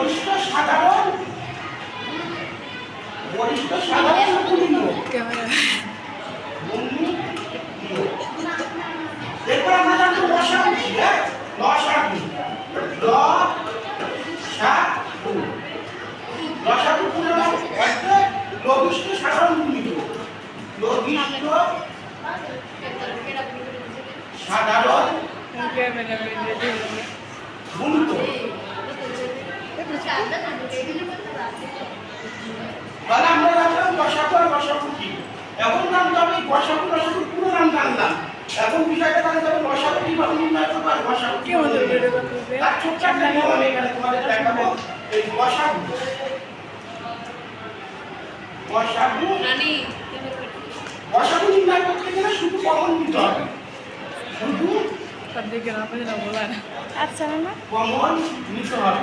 বরিষ্ঠ সাধারণ বরিষ্ঠ সাধারণ এরপর আমরা জানব লসাগু হ্যাঁ? লসাগু ল লসাগু পুরো নাম হচ্ছে লঘিষ্ঠ সাধারণ গুণনীয় লঘিষ্ঠ সাধারণ গুণিত তাহলে আমরা জানলাম বসাকু আর কি? এখন জানতে হবে বসাকু বসাকু পুরো নাম জানলাম। এখন বিষয়টা জানতে হবে বসাকু কীভাবে নির্ণয় করব আর নির্ণয় করব। তার ছোট্ট একটা নিয়ম আমি এখানে তোমাদের দেখাবো। এই বসাকু। বসাকু। বসাকু নির্ণয় করতে গেলে শুধু কমন নিতে হবে। শুধু আচ্ছা না কমন নিতে হবে।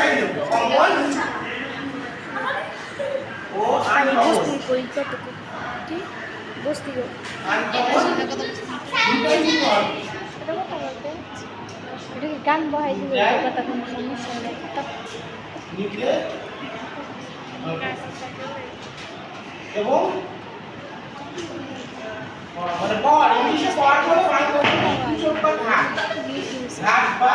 করতে বুঝাই নেব কমন ও গান বহাই দিবে কথা সমস্যা নেই। এবং মানে পাওয়ার ইংলিশে ঘাট ঘাট বা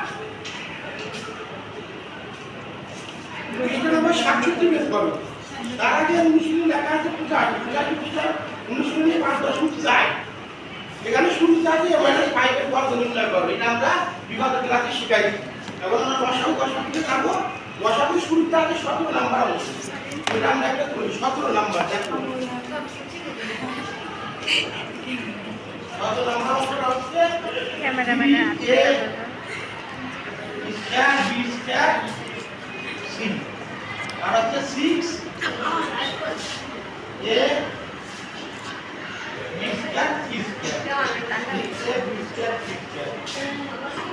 থাকে মাইনাস ফাইভের বর্গ নির্ণয় করো এটা আমরা বিগত ক্লাসে শিখাই এখন আমরা বসাবো বসাবুতে থাকব। বসাবু শুরুতে আছে সতেরো নাম্বার অংশ এটা আমরা একটা করি সতেরো নাম্বার দেখো। সতেরো নাম্বার অংশটা হচ্ছে আর হচ্ছে six A B square C square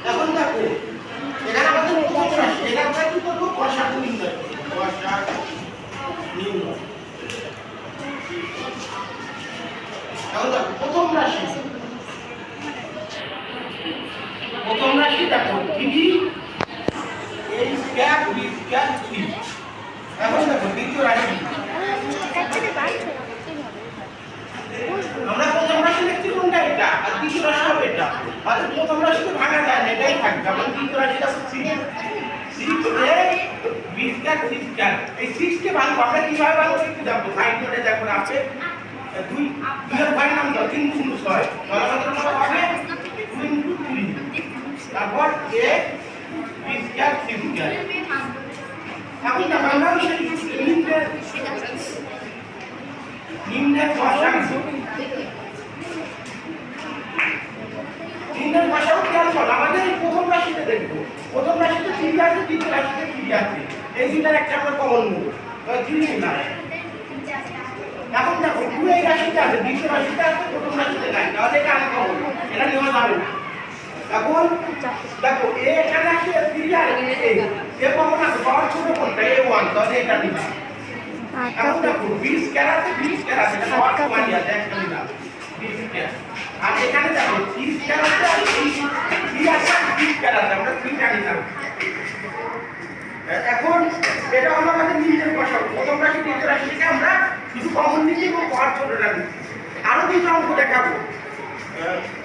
এখন দেখো এখানে আমাদের প্রথম রাশি এটা আমরা কি করব বসাগু নির্ণয় করব বসাগু নির্ণয় এখন দেখো প্রথম রাশি প্রথম রাশি দেখো three A square B square three এখন দেখো দ্বিতীয় রাশি কাছে বাড়ছে আমরা প্রথম রাশি লিখছি কোনটা এটা আর দ্বিতীয় রাশি হবে এটা আর প্রথম রাশিতে ভাঙা যায় না এটাই থাকবে আমরা দ্বিতীয় রাশিটা হচ্ছে six A B square C square এই সিক্স ভালো আমরা কীভাবে ভালো একটু দেখো সাইড নোটে দেখো আছে দুই দুই ভাই নাম শূন্য ছয় তাহলে আমাদের কত হবে দুই ইন্টু থ্রি তারপর A B square C square এখন দেখো আমরা সেই নিম্নের নিম্নের ভাষাংশ তিনটার ভাষাও খেয়াল করো আমাদের এই প্রথম রাশিতে দেখব প্রথম রাশিতে তিন আছে দ্বিতীয় রাশিতে থ্রি দুইটার একটা আমরা কমন নেব এখন দেখো টু এই রাশিতে আছে দ্বিতীয় রাশিতে আছে প্রথম রাশিতে নাই। তাহলে এটা আমি কমন এটা নেওয়া যাবে না। এখন দেখো এ এখানে আছে এ কমন আছে পাওয়ার ছোট কোনটা? এ ওয়ান তাহলে এটা এখন দেখো বিশ ক্যার আছে বিশ ক্যার আছে এটা পাওয়ার আছে একটা বিশ ক্যার আর এখানে দেখো ত্রিশ ক্যার আছে আর আর বিশ আমরা থ্রিটা নিলাম। এখন এটা হলো আমাদের নিজের বসাবো প্রথম রাশি দ্বিতীয় রাশি থেকে আমরা শুধু কমন নিচ্ছি এবং পাওয়ার ছোটটা নিচ্ছি আরও দুটো অঙ্ক দেখাবো।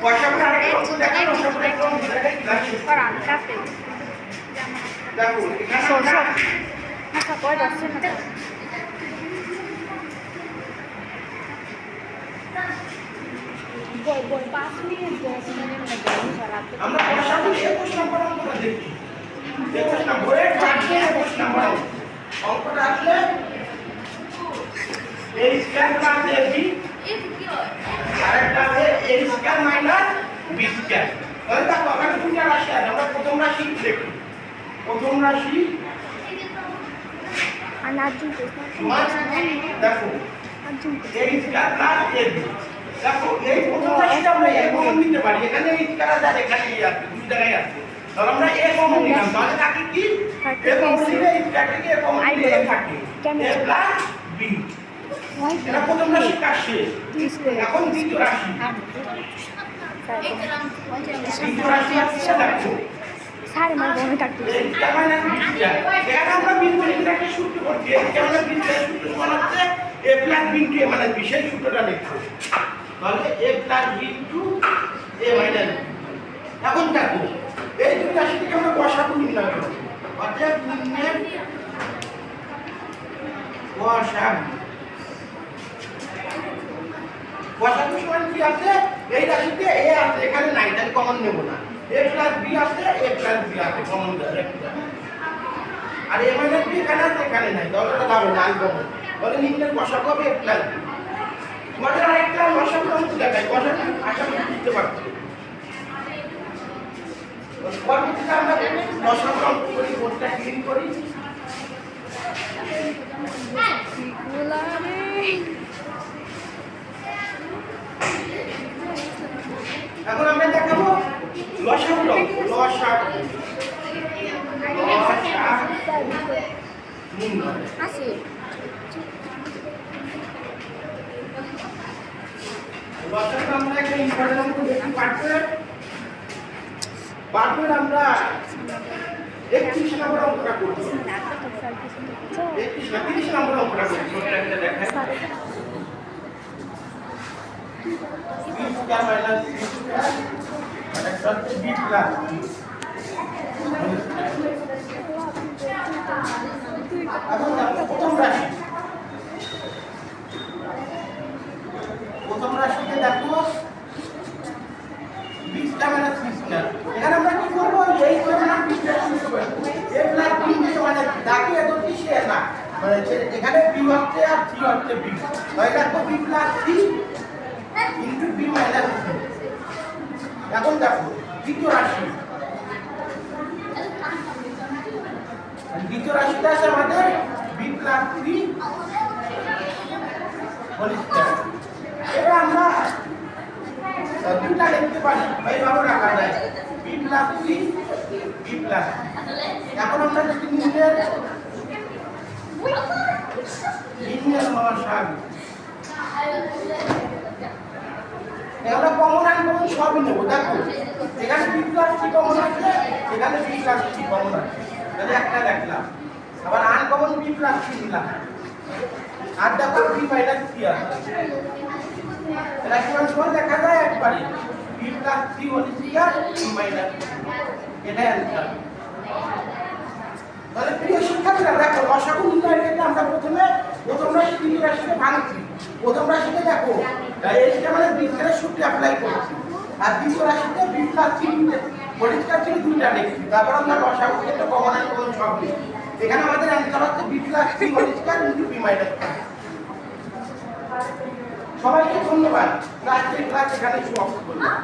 বসাবো আরেকটা অঙ্ক দেখাবো বসাবো একটা অঙ্ক দেখাই দেখো এখানে আমরা আমরা বসাবো একুশ নম্বর অঙ্কটা দেখি। একুশ নম্বরের চারটে একুশ নম্বর অঙ্ক। অঙ্কটা আসলে A square plus A B আরেকটা আছে A square minus B square তাহলে দেখো আছে আমরা প্রথম রাশি দেখি প্রথম রাশি দেখো এ স্কয়ার প্লাস দেখো এই প্রথম রাশিটা আমরা এ নিতে পারি এখানে স্কয়ার আছে এখানে আছে দুই জায়গায় আছে তাহলে আমরা এ কমন নিলাম তাহলে থাকে কি? এ কমন নিলে এই এ কমন নিলে এ থাকে। এ প্লাস বি এটা প্রথম রাশি কাজ শেষ। এখন দ্বিতীয় রাশি। দ্বিতীয় রাশি আসছে দেখো সাড়ে মার বনে কাটতে বিদ্যা এখানে আমরা একটা সূত্র করছি সূত্র সমান A plus B into A minus B সেই সূত্রটা লিখছো তাহলে A plus B A minus এখন দেখো এই দুই রাশি থেকে আমরা বসাগু নির্ণয় করব অর্থাৎ নির্ণয়ের বসাগু বসাগু সমান কি আছে? এই রাশিতে এ আছে, এখানে নাই, তাহলে কমন নেব না। এ প্লাস বি আছে, এ প্লাস বি আছে কমন আর এ মাইনাস বি এখানে আছে, এখানে নাই, তাহলে এটা যাবে না কমন তাহলে নিচের বসাগু হবে এ প্লাস বি। তোমাদের আরেকটা বসাগু অংশ দেখাই। বসাগু আশা করি বুঝতে পারছ। পরবর্তীতে আমরা করি বোর্ডটা ক্লিন করি এখন আমরা দেখাবো লসাগু লসাগু আছে আমরা একটা ইম্পর্টেন্ট অঙ্ক দেখি পাঠের আমরা একত্রিশ নম্বর অঙ্কটা করব একত্রিশ না তিরিশ নম্বর অঙ্কটা করব ছোট্ট একটা দেখাই। B square minus C square আর একটা হচ্ছে বি প্লাস এখন দেখো প্রথম রাশি। প্রথম রাশিতে দেখো B square minus C square এখানে আমরা কি করব এই formula B plus C square A plus B into মানে সে মানে সি সি দ্বিতীয় রাশি। দ্বিতীয় রাশিটা আছে আমাদের বি প্লাস থ্রি এবার আমরা দুটা লিখতে পারি এইভাবে রাখা যায়। বি প্লাস থ্রি এখন আমরা এখানে থ্রি প্লাস থ্রি তাহলে একটা দেখলাম। আবার আনকমন বি প্লাস থ্রি আর দেখো বি থ্রি দেখা যায় একবারে B plus three whole square B minus মানে তারপর আমরা লসাগু ক্ষেত্রে কমন আর সব লিখছি এখানে আমাদের অ্যান্সার হচ্ছে বি প্লাস থ্রি পরিষ্কার ইন্টু বি মাইনাস সবাইকে ধন্যবাদ। ক্লাস ক্লাস এখানে সমাপ্ত করলাম।